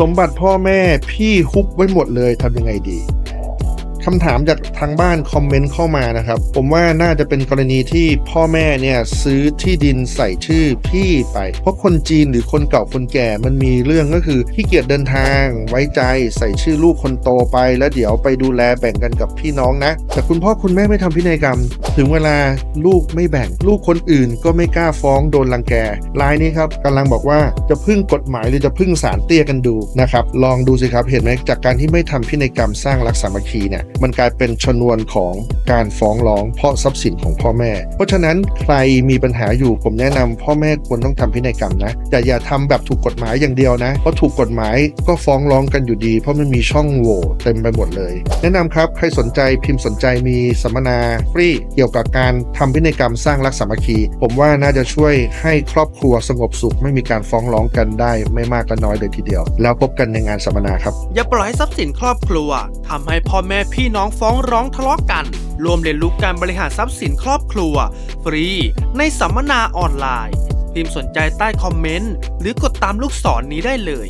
สมบัติพ่อแม่พี่ฮุบไว้หมดเลยทำยังไงดี คำถามจากทางบ้านคอมเมนต์เข้ามานะครับ ผมว่าน่าจะเป็นกรณีที่พ่อแม่เนี่ยซื้อที่ดินใส่ชื่อพี่ไป เพราะคนจีนหรือคนเก่าคนแก่มันมีเรื่องก็คือขี้เกียจเดินทางไว้ใจใส่ชื่อลูกคนโตไป แล้วเดี๋ยวไปดูแลแบ่งกันกับพี่น้องนะ แต่คุณพ่อคุณแม่ไม่ทำพินัยกรรม ถึงเวลาลูกไม่แบ่ง ลูกคนอื่นก็ไม่กล้าฟ้องโดนรังแกรายนี้ครับกำลังบอกว่าจะพึ่งกฎหมายหรือจะพึ่งศาลเตี้ยกันดูนะครับลองดูสิครับเห็นไหมจากการที่ไม่ทำพินัยกรรมสร้างรักสามัคคีเนี่ยมันกลายเป็นชนวนของการฟ้องร้อง เพราะทรัพย์สินของพ่อแม่ เพราะฉะนั้นใครมีปัญหาอยู่ผมแนะนำพ่อแม่ควรต้องทำพินัยกรรมนะแต่อย่าทำแบบถูกกฎหมายอย่างเดียวนะเพราะถูกกฎหมายก็ฟ้องร้องกันอยู่ดี เพราะมันมีช่องโหว่เต็มไปหมดเลย แนะนำครับใครสนใจพิมพ์สนใจมีสัมมนาฟรีเกี่ยวกับการทำพินัยกรรมสร้างรักสามัคคี ผมว่าน่าจะช่วยให้ครอบครัวสงบสุข ไม่มีการฟ้องร้องกันได้ ไม่มากก็น้อยเลยทีเดียว แล้วพบกันในงานสัมมนาครับอย่าปล่อยให้ทรัพย์สินครอบครัวทำให้พ่อแม่พี่น้องฟ้องร้องทะเลาะกัน รวมเรียนรู้การบริหารทรัพย์สินครอบครัว ฟรี ในสัมมนาออนไลน์ พิมพ์สนใจใต้คอมเมนต์ หรือกดตามลูกศรนนี้ได้เลย